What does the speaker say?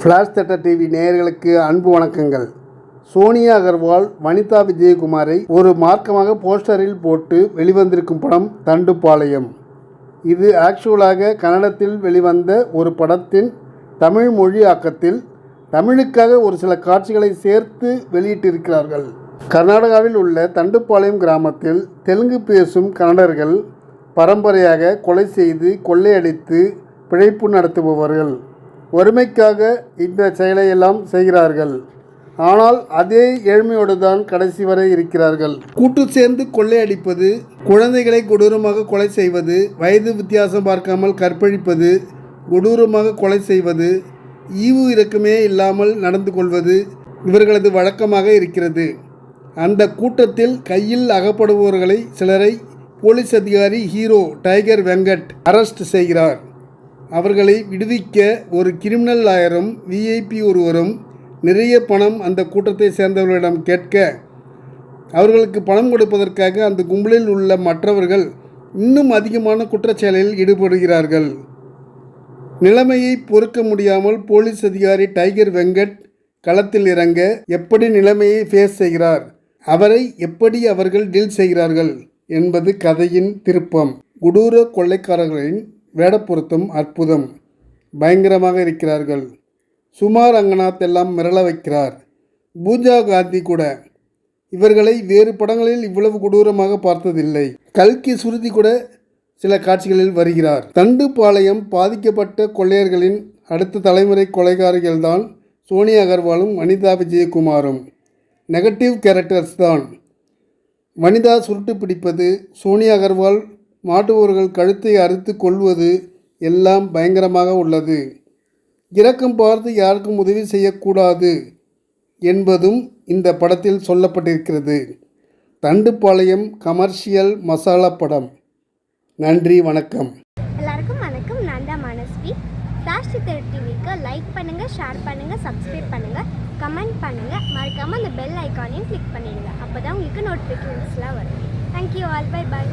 Flash தட்ட TV நேயர்களுக்கு அன்பு வணக்கங்கள். சோனியா அகர்வால் வனிதா விஜயகுமாரை ஒரு மார்க்கமாக போஸ்டரில் போட்டு வெளிவந்திருக்கும் படம் தண்டுப்பாளையம். இது ஆக்சுவலாக கன்னடத்தில் வெளிவந்த ஒரு படத்தின் தமிழ் மொழி ஆக்கத்தில் தமிழுக்காக ஒரு சில காட்சிகளை சேர்த்து வெளியிட்டிருக்கிறார்கள். கர்நாடகாவில் உள்ள தண்டுப்பாளையம் கிராமத்தில் தெலுங்கு பேசும் கன்னடர்கள் பரம்பரையாக கொலை செய்து கொள்ளையடித்து பிழைப்பு நடத்துபவர்கள். வறுமைக்காக இந்த செயலையெல்லாம் செய்கிறார்கள். ஆனால் அதே ஏழ்மையோடு தான் கடைசி வரை இருக்கிறார்கள். கூட்டு சேர்ந்து கொள்ளையடிப்பது குழந்தைகளை கொடூரமாக கொலை செய்வது வயது வித்தியாசம் பார்க்காமல் கற்பழிப்பது கொடூரமாக கொலை செய்வது ஈவு இறக்கமே இல்லாமல் நடந்து கொள்வது இவர்களது வழக்கமாக இருக்கிறது. அந்த கூட்டத்தில் கையில் அகப்படுபவர்களை சிலரை போலீஸ் அதிகாரி ஹீரோ டைகர் வெங்கட் அரெஸ்ட் செய்கிறார். அவர்களை விடுவிக்க ஒரு கிரிமினல் லாயரும் விஐபி ஒருவரும் நிறைய பணம் அந்த கூட்டத்தை சேர்ந்தவர்களிடம் கேட்க அவர்களுக்கு பணம் கொடுப்பதற்காக அந்த கும்பலில் உள்ள மற்றவர்கள் இன்னும் அதிகமான குற்றச்செயலில் ஈடுபடுகிறார்கள். நிலைமையை பொறுக்க முடியாமல் போலீஸ் அதிகாரி டைகர் வெங்கட் களத்தில் இறங்க எப்படி நிலைமையை ஃபேஸ் செய்கிறார் அவரை எப்படி அவர்கள் டீல் செய்கிறார்கள் என்பது கதையின் திருப்பம். கொடூர கொள்ளைக்காரர்களின் வேடப்பொருத்தம் அற்புதம். பயங்கரமாக இருக்கிறார்கள். சுமார் ரங்கநாத் எல்லாம் மிரள வைக்கிறார். பூஜா காந்தி கூட. இவர்களை வேறு படங்களில் இவ்வளவு கொடூரமாக பார்த்ததில்லை. கல்கி சுருதி கூட சில காட்சிகளில் வருகிறார். தண்டுப்பாளையம் பாதிக்கப்பட்ட கொள்ளையர்களின் அடுத்த தலைமுறை கொலைகாரிகள்தான் சோனியா அகர்வாலும் வனிதா விஜயகுமாரும். நெகட்டிவ் கேரக்டர்ஸ் தான். வனிதா சுருட்டு பிடிப்பது சோனியா அகர்வால் மாட்டுவோர்கள் கழுத்தை அறுத்து கொள்வது எல்லாம் பயங்கரமாக உள்ளது. இரக்கம் பார்த்து யாருக்கும் உதவி செய்யக்கூடாது என்பதும் இந்த படத்தில் சொல்லப்பட்டிருக்கிறது. தண்டுப்பாளையம் கமர்ஷியல் மசாலா படம். நன்றி வணக்கம். எல்லாருக்கும் வணக்கம். நான் தான் மனஸ்வி. ஃப்ளாஷ் சித்தர் டிவிக்கு லைக் பண்ணுங்கள் ஷேர் பண்ணுங்கள் சப்ஸ்கிரைப் பண்ணுங்கள் கமெண்ட் பண்ணுங்கள் மறக்காமல் அந்த பெல் ஐக்கானையும் கிளிக் பண்ணிடுங்க. அப்போ தான் உங்களுக்கு நோட்டிஃபிகேஷன்ஸ்லாம் வரும். Thank you all by by